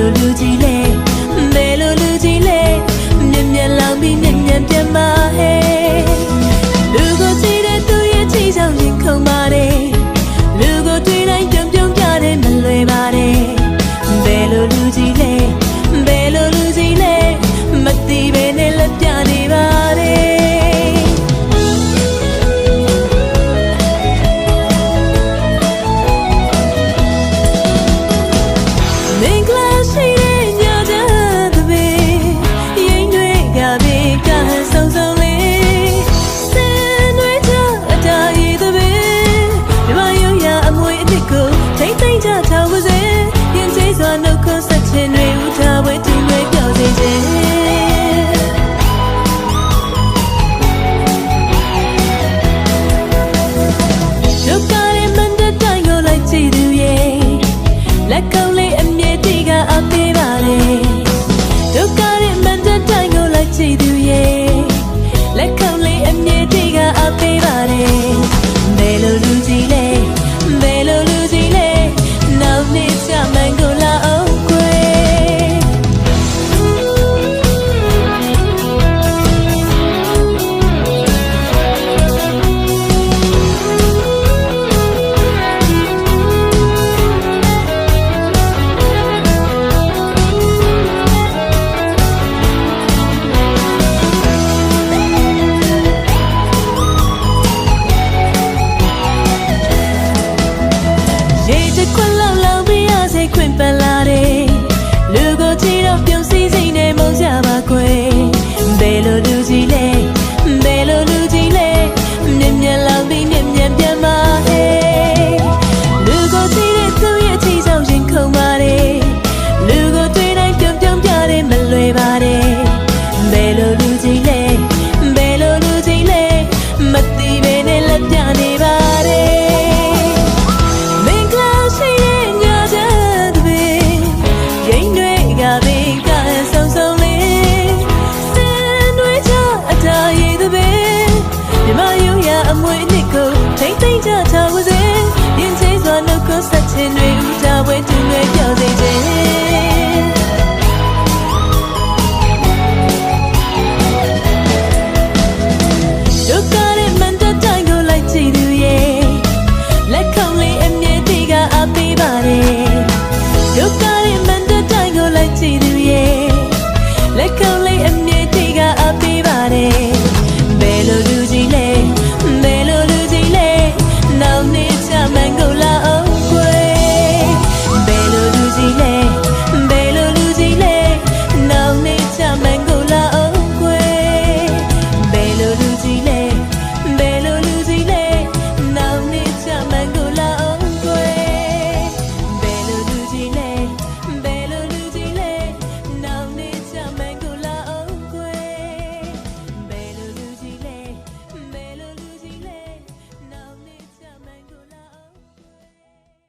流流进。 လုံးလေးအမြဲတည်းကအပေးပါလေဒုက္ခရဲ့မန်တတိုင်းကိုလိုက်ချီသူရဲ့လက်ခုံလေးအမြဲတည်းကအပေးပါလေ Because. they